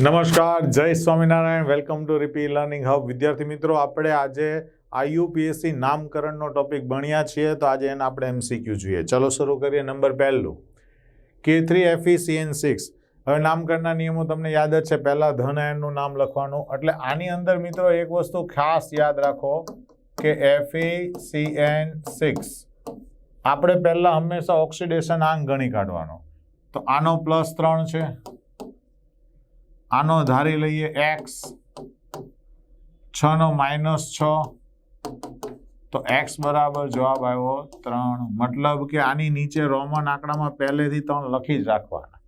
નમસ્કાર, જય Swaminarayan. Welcome to રીપી લર્નિંગ હબ વિદ્યાર્થી મિત્રો, આપણે આજે આઈયુપીએસસી નામકરણનો ટોપિક ભણ્યા છીએ, તો આજે એને આપણે એમસીક્યુ જોઈએ. ચલો શરૂ કરીએ નંબર પહેલું. કે થ્રી એફઈ સીએન સિક્સ હવે નામકરણના નિયમો તમને યાદ જ છે. પહેલાં ધન આયનનું નામ લખવાનું. એટલે આની અંદર મિત્રો એક વસ્તુ ખાસ યાદ રાખો કે એફઈ સીએન સિક્સ આપણે પહેલાં હંમેશા ઓક્સિડેશન આંક ગણી કાઢવાનો. તો આનો પ્લસ ત્રણ છે. આનો ધારી લઈએ એક્સ. છ નો માઇનસ છ. તો એક્સ બરાબર જવાબ આવ્યો ત્રણ. મતલબ કે આની નીચે રોમન આંકડામાં પહેલેથી ત્રણ લખી જ રાખવાના.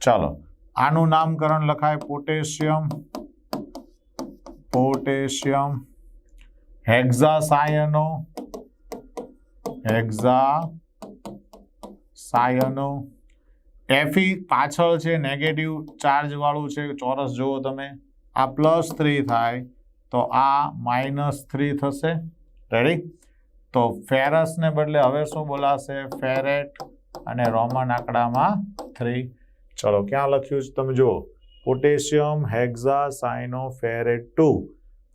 ચાલો, આનું નામકરણ લખાય potassium. Potassium. Hexa cyano hexa cyano એફી પાછળ છે નેગેટિવ ચાર્જવાળું છે, ચોરસ જુઓ તમે. આ પ્લસ થ્રી થાય, તો આ માઇનસ થ્રી થશે. રેડી તો ફેરસને બદલે હવે શું બોલાશે? ફેરેટ અને રોમન આંકડામાં થ્રી ચલો, ક્યાં લખ્યું છે તમે જુઓ. Potassium hexa cyano ferrate two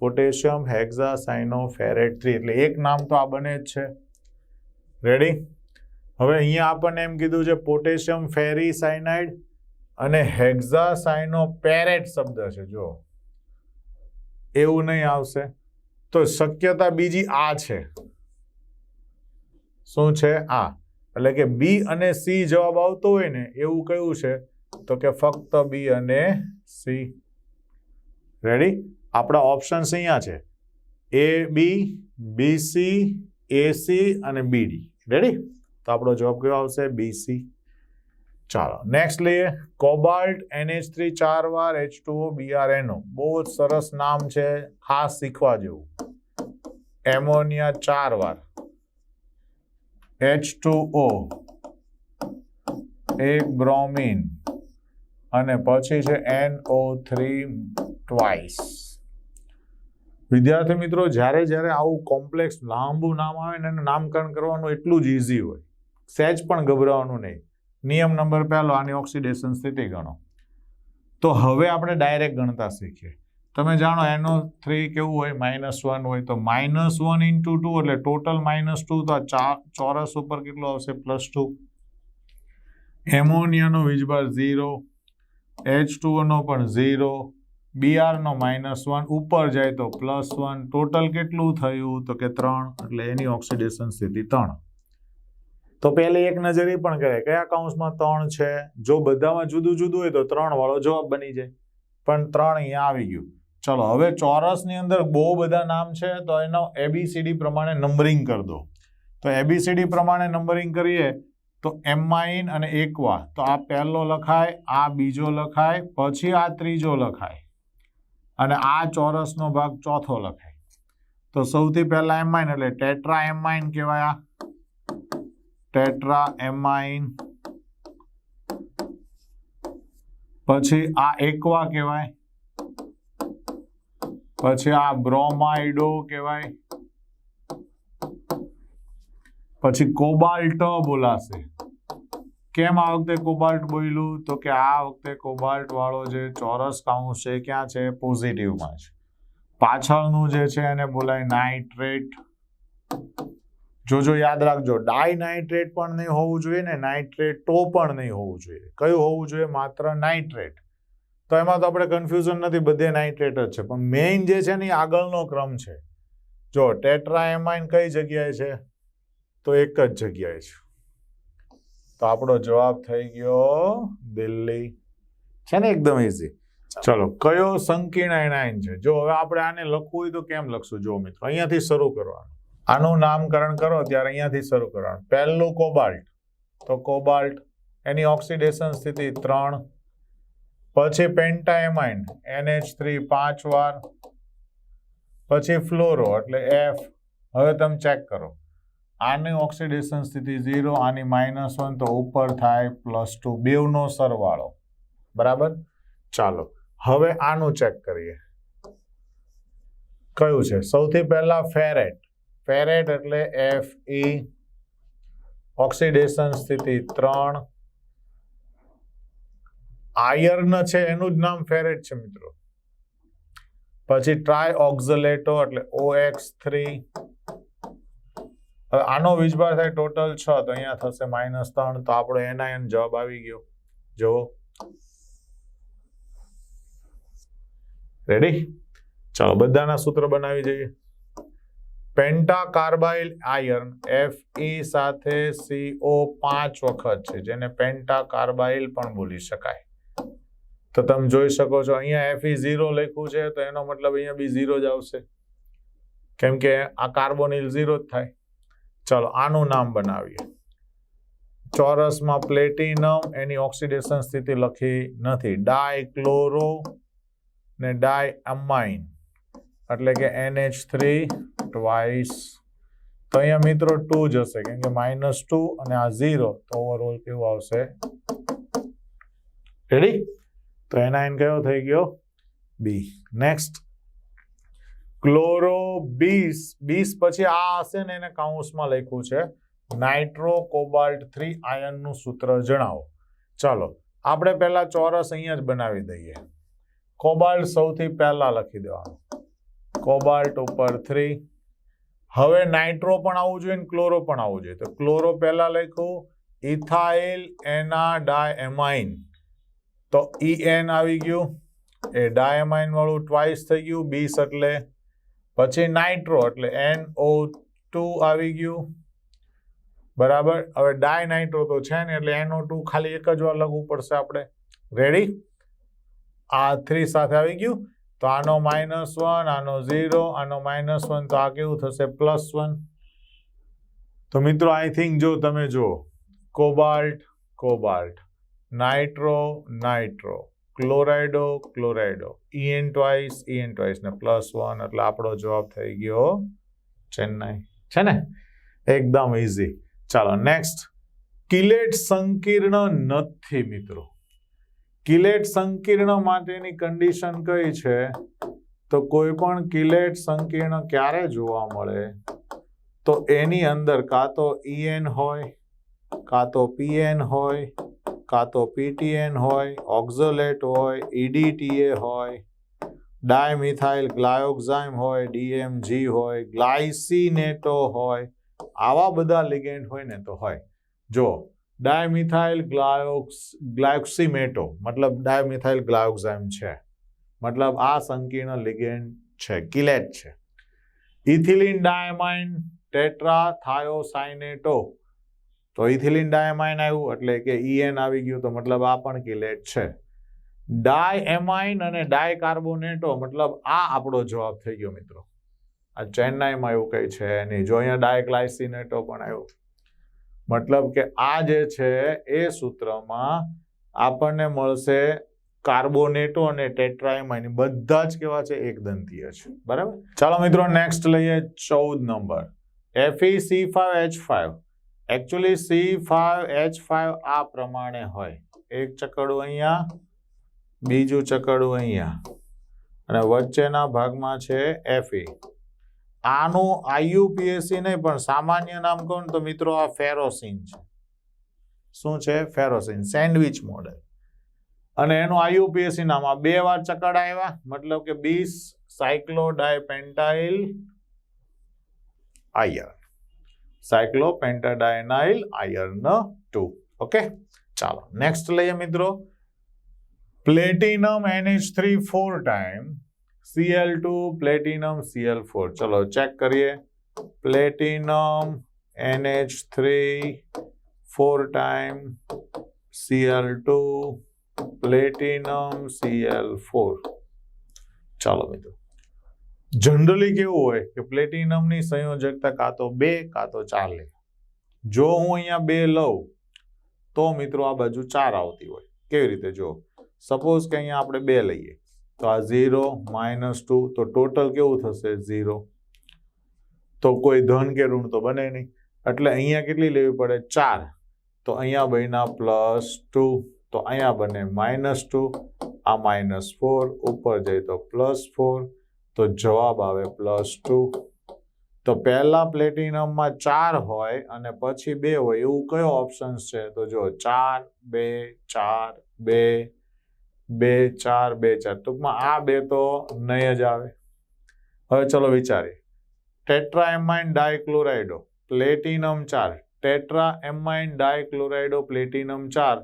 potassium hexa cyano ferrate three એટલે એક નામ તો આ બને જ છે. રેડી હવે અહીંયા આપણને એમ કીધું છે, પોટેશિયમ ફેરી સાયનાઇડ અને હેક્ઝા સાઇનો પેરેટ શબ્દ છે જો એવું નહીં આવશે. તો શક્યતા બીજી આ છે. શું છે? આ. એટલે કે બી અને સી જવાબ આવતો હોય ને, એવું કયું છે? તો કે ફક્ત બી અને સી. રેડી આપણા ઓપ્શન્સ અહીંયા છે. એ બી બી સી એ સી અને બીડી રેડી તો આપણો જવાબ કયો આવશે? બીસી ચાલો નેક્સ્ટ લઈએ. કોબાલ્ટ એનએચ થ્રી ચાર વાર એચ ટુ બીઆરએનઓ બહુ જ સરસ નામ છે. ખાસ શીખવા જેવું. એમોનિયા ચાર વાર એચ ટુ ઓ એક બ્રોમિન. અને પછી છે એનઓ થ્રી ટ્વાઇસ વિદ્યાર્થી મિત્રો, જ્યારે જ્યારે આવું કોમ્પ્લેક્સ લાંબુ નામ આવે ને એને નામકરણ કરવાનું એટલું જ ઇઝી હોય. સહેજ પણ ગભરાવાનું નહીં. નિયમ નંબર પહેલો, આની ઓક્સિડેશન સ્થિતિ ગણો. તો હવે આપણે ડાયરેક્ટ ગણતા શીખીએ. તમે જાણો એનો થ્રી કેવું હોય? માઇનસ વન હોય તો માઇનસ વન ઇન્ટુ ટુ એટલે ટોટલ માઇનસ ટુ તો આ ચોરસ ઉપર કેટલો આવશે? પ્લસ ટુ એમોનિયાનો વીજભાર ઝીરો એચ ટુઓનો પણ ઝીરો બીઆરનો માઇનસ વન ઉપર જાય તો પ્લસ વન ટોટલ કેટલું થયું? તો કે ત્રણ, એટલે એની ઓક્સિડેશન સ્થિતિ ત્રણ. તો પહેલી એક નજરે પણ કરે, કયા કાઉન્સમાં ત્રણ છે? જો બધામાં જુદું જુદું હોય તો ત્રણ વાળો જવાબ બની જાય. પણ ત્રણ અહીંયા આવી ગયું. ચલો, હવે ચોરસની અંદર બહુ બધા નામ છે, તો એનો એબીસીડી પ્રમાણે નંબરિંગ કરી દો. તો એબીસીડી પ્રમાણે નંબરિંગ કરીએ, તો એમાઇન અને એકવા. તો આ પહેલો લખાય, આ બીજો લખાય, પછી આ ત્રીજો લખાય. અને આ ચોરસનો ભાગ ચોથો લખાય. તો સૌથી પહેલા એમાઇન એટલે ટેટ્રા એમાઇન કહેવાય આ. ટેટ્રા એમાઇન પછી આ એકવા કહેવાય. પછી આ બ્રોમાઇડો કહેવાય. પછી કોબાલ્ટ બોલાશે. કેમ આ વખતે કોબાલ્ટ બોલ્યું તો કે આ વખતે કોબાલ્ટ વાળો જે ચોરસ કાઉન્સ છે, ક્યાં છે? પોઝિટિવમાં છે. પાછળનું જે છે, એને બોલાય નાઇટ્રેટ. જોજો, યાદ રાખજો, ડાય નાઇટ્રેટ પણ નહીં હોવું જોઈએ ને નાઇટ્રેટ પણ નહીં હોવું જોઈએ. કયું હોવું જોઈએ? માત્ર નાઇટ્રેટ. તો એમાં તો આપણે કન્ફ્યુઝન નથી, બધે નાઇટ્રેટ જ છે. પણ મેઇન જે છે ને, એ આગળનો ક્રમ છે. જો, ટેટ્રાએમાઇન કઈ જગ્યાએ છે? તો એક જ જગ્યાએ છે. તો આપણો જવાબ થઈ ગયો દિલ્હી. છે ને એકદમ ઇઝી ચલો. કયો સંકીર્ણ એનાયન છે? જો હવે આપણે આને લખવું હોય તો કેમ લખશું? જો મિત્રો અહીંયાથી શરૂ કરવાનું. આનું નામકરણ કરો ત્યારે અહીંયાથી શરૂ કરવાનું. પહેલું કોબાલ્ટ. તો કોબાલ્ટ એની ઓક્સિડેશન સ્થિતિ ત્રણ. પછી પેન્ટાએમાઇન એનએચ થ્રી પાંચ વાર. પછી ફ્લોરો એટલે એફ. હવે તમે ચેક કરો. આની ઓક્સિડેશન સ્થિતિ ઝીરો, આની માઇનસ વન તો ઉપર થાય પ્લસ ટુ બેવનો સરવાળો. બરાબર? ચાલો, હવે આનું ચેક કરીએ. કયું છે? સૌથી પહેલા ફેરેટ. ફેરેટ એટલે એફ ઈ ઓક્સિડેશન સ્થિતિ ત્રણ. આયર્ન છે, એનું જ નામ ફેરેટ છે મિત્રો. પછી ટ્રાય ઓક્ઝલેટો એટલે ઓ એક્સ થ્રી. હવે આનો વીજભાર થાય ટોટલ છ, તો અહીંયા થશે માઇનસ ત્રણ, તો આપણો એનાયન જવાબ આવી ગયો. જુઓ. રેડી ચાલો, બધાના સૂત્ર બનાવી જઈએ penta carbonyl iron F E સાથે સીઓ પાંચ વખત છે, જેને પેન્ટા કાર્બાઇલ પણ બોલી શકાય. તો તમે જોઈ શકો છો, અહીંયા એફ ઈ ઝીરો લખ્યું છે, તો એનો મતલબ અહીંયા બી ઝીરો જ આવશે. કેમ કે આ કાર્બોનિલ ઝીરો જ થાય. ચાલો આનું નામ બનાવીએ. ચોરસમાં પ્લેટિનમ એની ઓક્સિડેશન સ્થિતિ લખી નથી. ડાયક્લોરો ને ડાય અમાઇન એટલે કે એનએચ થ્રી ટ્વાઇસ. તો અહીંયા મિત્રો ટુ જશે કેમ કે માઇનસ ટુ અને આ ઝીરો, તો ઓવરઓલ કેવું આવશે? રેડી તો એનાઇન કયો થઈ ગયો? બી. નેક્સ્ટ ક્લોરો બીસ બીસ પછી આ હશે ને એને કાઉન્સમાં લખ્યું છે. નાઇટ્રો કોબાલ્ટ થ્રી આયનનું સૂત્ર જણાવો. ચાલો, આપણે પહેલા ચોરસ અહીંયા જ બનાવી દઈએ. કોબાલ્ટ સૌથી પહેલા લખી દેવાનું. કોબાલ્ટ ઉપર થ્રી. હવે નાઇટ્રો પણ આવવું જોઈએ ને ક્લોરો પણ આવવું જોઈએ. તો ક્લોરો પહેલા લખ્યું, ઇથાઇલ એના ડાયમાઇન તો ઈ એન આવી ગયું. એ ડાયમાઇન વાળું ટ્વાઇસ થઈ ગયું, બીસ એટલે પછી નાઇટ્રો, એટલે એન ઓ ટુ આવી ગયું. બરાબર? હવે ડાય નાઇટ્રો તો છે ને, એટલે એનઓ ટુ ખાલી એક જ વાર લખવું પડશે આપણે. રેડી આ થ્રી સાથે આવી ગયું. તો આનો માઇનસ વન આનો ઝીરો આનો માઇનસ વન તો આ કેવું થશે? પ્લસ વન તો મિત્રો આઈ થિંક જો તમે જુઓ cobalt cobalt nitro nitro chlorido chlorido E N twice E N twice ને પ્લસ વન એટલે આપણો જવાબ થઈ ગયો ચેન્નાઈ. છે ને એકદમ ઇઝી ચાલો નેક્સ્ટ કિલેટ સંકીર્ણ નથી મિત્રો. કિલેટ સંકીર્ણ માટેની કન્ડિશન કઈ છે? તો કોઈ પણ કિલેટ સંકીર્ણ ક્યારે જોવા મળે? તો એની અંદર કાં તો ઈએન હોય, કાં તો પીએન હોય કાં તો પીટીએન હોય, ઓક્ઝોલેટ હોય ઈડીટીએ હોય, ડાયમિથાઇલ ગ્લાયોક્ઝાઇમ હોય ડીએમજી હોય, ગ્લાયસિનેટો હોય, આવા બધા લિગેન્ડ હોય ને તો હોય. જો, ડાયમિથાઇલ ગ્લાયોક્સ, ગ્લાયોક્સિમેટો, મતલબ ડાયમિથાઇલ ગ્લાયોક્ઝાઇમ છે. મતલબ આ સંકીર્ણ લિગેન્ડ છે, કિલેટ છે. ઇથિલિન ડાયમાઇન ટેટ્રા થાયોસાઇનેટો તો ઇથિલિન ડાયમાઇન આવ્યું, એટલે કે ઈએન આવી ગયું, તો મતલબ આ પણ કિલેટ છે. ડાયએમાઇન અને ડાયકાર્બોનેટો, મતલબ આ આપણો જવાબ થઈ ગયો મિત્રો. આ ચેન્નાઈમાં એવું કંઈ છે નહીં. જો અહીંયા ડાયક્લાઇસિનેટો પણ આવ્યો. મતલબ કે આ જે છે એ સૂત્રમાં આપણને મળશે કાર્બોનેટો અને ટેટ્રાઇમાઇન બધા જ કેવા છે? એકદંતીય છે. બરાબર? ચાલો મિત્રો, નેક્સ્ટ લઈએ ચૌદ number. F E C five H five actually C five H five આ પ્રમાણે હોય. એક ચકડું અહીંયા, બીજું ચકડું અહીંયા. અને વચ્ચેના ભાગમાં છે એફઈ આનું આઈયુપીએસસી નહીં, પણ સામાન્ય નામ કહું તો મિત્રો આ ફેરોસિન છે. શું છે? Ferrocene, sandwich model. અને એનું આઈયુપીએસસી નામ, આ બે વાર ચકડા આવ્યા, મતલબ કે bis cyclodipentyl iron cyclopentadienyl iron two okay ચાલો નેક્સ્ટ લઈએ મિત્રો. Platinum NH three four time CL two platinum CL four ચલો ચેક કરીએ. Platinum NH three four time CL two platinum CL four ચાલો, મિત્રો. જનરલી કેવું હોય કે પ્લેટિનમની સંયોજકતા કાં તો બે, કાં તો ચાર લે. જો હું અહીંયા બે લઉં, તો મિત્રો આ બાજુ ચાર આવતી હોય. કેવી રીતે? જો સપોઝ કે અહીંયા આપણે બે લઈએ. તો આ ઝીરો માઇનસ ટુ તો ટોટલ કેવું થશે? ઝીરો તો કોઈ ધન કે ઋણ તો બને નહીં. એટલે અહીંયા કેટલી લેવી પડે? ચાર. તો અહીંયા બન્યા પ્લસ ટુ તો અહીંયા બને માઇનસ ટુ આ માઇનસ ફોર ઉપર જાય તો પ્લસ ફોર તો જવાબ આવે પ્લસ ટુ તો પહેલા પ્લેટિનમમાં ચાર હોય અને પછી બે હોય, એવું કયો ઓપ્શન છે? તો જો ચાર, બે ચાર, બે બે, ચાર બે, ચાર. ટૂંકમાં આ બે તો નહીં જ આવે. હવે ચલો વિચારીએ. ટેટ્રા એમાઇન ડાયક્લોરાઇડો, પ્લેટિનમ ચાર. ટેટ્રા એમાઇન ડાયક્લોરાઇડો, પ્લેટિનમ ચાર.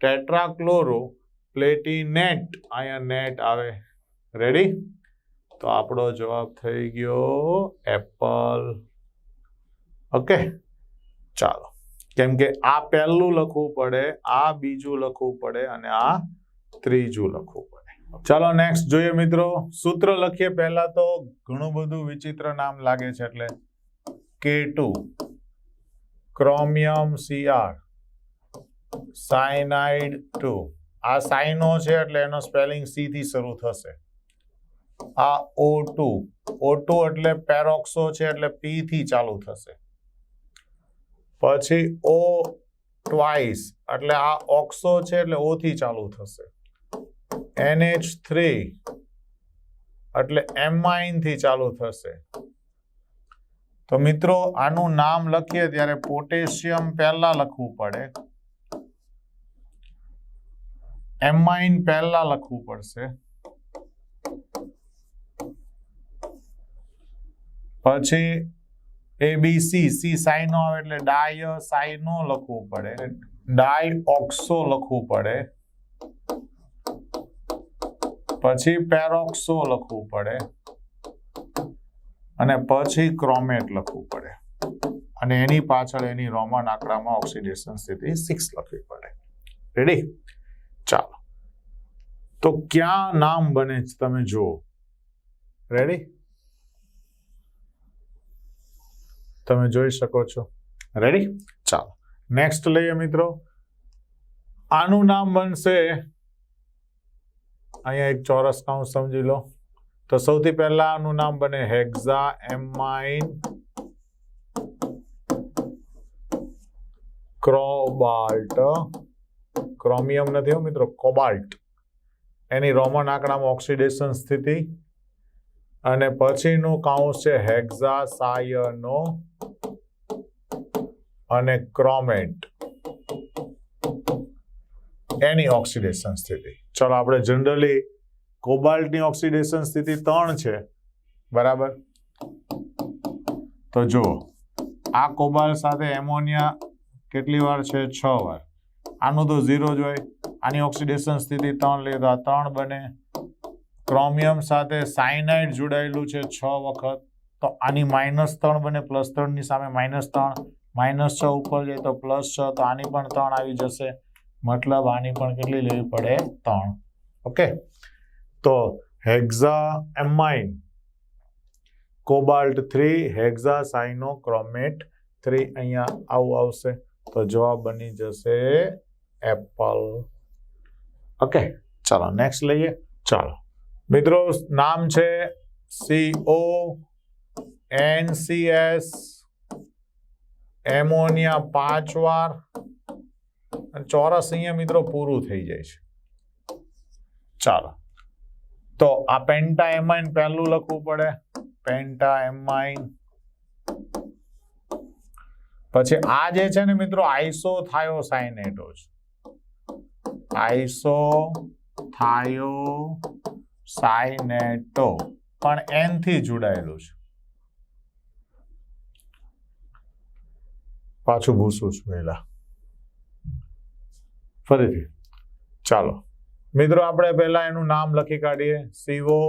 Tetra chloro platinate. અહીંયા નેટ આવે. રેડી તો આપણો જવાબ થઈ ગયો એપલ. ઓકે ચાલો. કેમ કે આ પહેલું લખવું પડે, આ બીજું લખવું પડે અને આ ત્રીજું લખવું પડે. ચાલો નેક્સ્ટ જોઈએ મિત્રો. સૂત્ર લખીએ પહેલા તો ઘણું બધું વિચિત્ર નામ લાગે છે એટલે કે two chromium CR cyanide two આ સાઇનો છે એટલે એનો સ્પેલિંગ સી થી શરૂ થશે. આ ઓ ટુ ઓ ટુ એટલે પેરોક્સો છે, એટલે પી થી ચાલુ થશે. પછી ઓ ટ્વાઇસ એટલે આ ઓક્સો છે, એટલે ઓ થી ચાલુ થશે. એનએચ થ્રી એટલે એમાઇનથી ચાલુ થશે. તો મિત્રો, આનું નામ લખીએ ત્યારે પોટેશિયમ પહેલા લખવું પડે. એમાઇન પહેલા લખવું પડશે. પછી એ બી સી સી સાઈનો આવે એટલે ડાય સાઇનો લખવું પડે. ડાય ઓક્સો લખવું પડે. પછી પેરોક્સો લખવું પડે. અને પછી ક્રોમેટ લખવું પડે. અને એની પાછળ એની રોમન આંકડામાં ઓક્સિડેશન સ્થિતિ સિક્સ લખવી પડે. રેડી ચાલો. તો ક્યાં નામ બને છે તમે જુઓ. રેડી તમે જોઈ શકો છો. રેડી ચાલો. નેક્સ્ટ લઈએ મિત્રો. આનું નામ બનશે, અહીંયા એક ચોરસ કાઉન્ટ સમજી લો. તો સૌથી પહેલા આનું નામ બને હેક્ઝા એમાઇન ક્રોબાલ્ટ ક્રોમિયમ નથી હો મિત્રો, કોબાલ્ટ. એની રોમન આંકડામાં ઓક્સિડેશન સ્થિતિ. અને પછીનું કાઉન્સ છે હેક્ઝા, સાયનો. અને ક્રોમેટ. એની ઓક્સિડેશન સ્થિતિ. ચલો આપણે જનરલી કોબાલ્ટની ઓક્સિડેશન સ્થિતિ ત્રણ છે. બરાબર? તો જુઓ, આ કોબાલ્ટ સાથે એમોનિયા કેટલી વાર છે? છ વાર. આનું તો ઝીરો જ હોય. આની ઓક્સિડેશન સ્થિતિ ત્રણ લઈએ તો આ ત્રણ બને. ક્રોમિયમ સાથે સાયનાઇડ જોડાયેલું છે છ વખત. તો આની માઇનસ ત્રણ બને, પ્લસ ત્રણની સામે માઇનસ ત્રણ. માઇનસ છ ઉપર જાય તો પ્લસ છ, તો આની પણ ત્રણ આવી જશે. મતલબ આની પણ કેટલી લેવી પડે? ત્રણ. ઓકે? તો hexa amine cobalt three, hexa cyano chromate three અહીંયા આવું આવશે. તો જવાબ બની જશે એપલ. ઓકે, ચાલો નેક્સ્ટ લઈએ. ચાલો. મિત્રો, નામ છે સીઓ એનસીએસ એમોનિયા પાંચ વાર. અને ચોરસ અહીંયા મિત્રો પૂરું થઈ જાય છે. ચાલો. તો આ પેન્ટા એમાઇન પહેલું લખવું પડે. પેન્ટા એમાઇન પછી આ જે છે ને મિત્રો આઈસો થાયો સાઇનેટો છે આઈસો થાયો સાઇનેટો પણ એનથી જોડાયેલું છે. પાછું ભૂસું છું પહેલા ફરીથી. ચાલો. મિત્રો, આપણે પહેલા એનું નામ લખી કાઢીએ. સીઓ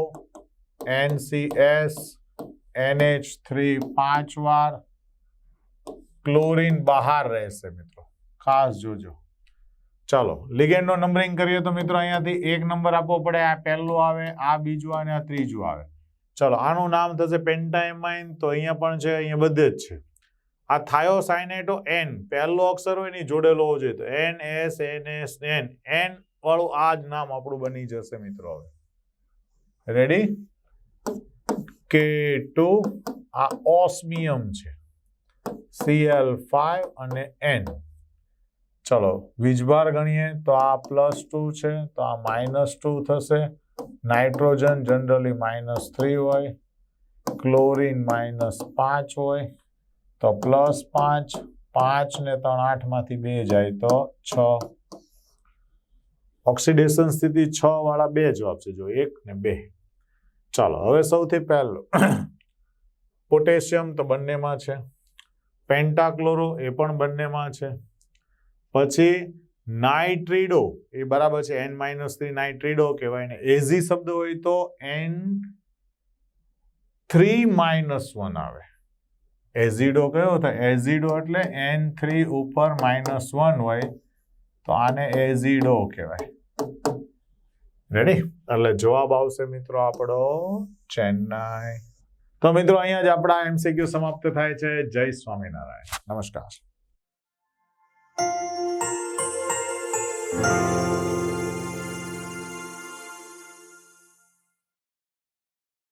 એનસીએસ એનએચ થ્રી પાંચ વાર. ક્લોરીન બહાર રહેશે, મિત્રો. ખાસ જોજો. ચાલો લિગેન્ડનો નંબરિંગ કરીએ તો, મિત્રો, અહીંયાથી એક નંબર આપવો પડે. આ પહેલું આવે, આ બીજું અને આ ત્રીજું આવે. ચાલો, આનું નામ થશે પેન્ટાઇમાઇન. તો અહીંયા પણ છે, અહીંયા બધે જ છે. આ થાયોસાઇનેટો એન પહેલો અક્ષર હોય એની જોડેલો હોવો જોઈએ. તો N S N S N N વાળું આ જ નામ આપણું બની જશે મિત્રો હવે. રેડી કે ટુ, આ ઓસ્મિયમ છે. સીએલ ફાઈવ અને એન ચલો, વીજભાર ગણીએ તો આ પ્લસ ટુ છે, તો આ માઇનસ ટુ થશે. નાઇટ્રોજન જનરલી માઇનસ થ્રી હોય, ક્લોરિન માઇનસ પાંચ હોય. તો પ્લસ પાંચ પાંચ ને ત્રણ આઠમાંથી બે જાય તો છ. ઓક્સિડેશન સ્થિતિ છ વાળા બે જવાબ છે જો એક ને બે. ચાલો, હવે સૌથી પહેલું. પોટેશિયમ તો બંનેમાં છે. પેન્ટાક્લોરો એ પણ બંનેમાં છે. પછી નાઇટ્રીડો એ બરાબર છે એન માઇનસ થ્રી નાઇટ્રીડો કહેવાય ને. એઝી શબ્દ હોય તો એન થ્રી માઇનસ વન આવે. એઝીડો કયો તો એઝીડો એટલે એન થ્રી ઉપર માઇનસ વન હોય તો આને એઝીડો કહેવાય. રેડી એટલે જવાબ આવશે મિત્રો આપણો ચેન્નાઈ. તો મિત્રો અહીંયા જ આપણા એમસીક્યુ સમાપ્ત થાય છે. જય સ્વામિનારાયણ. નમસ્કાર.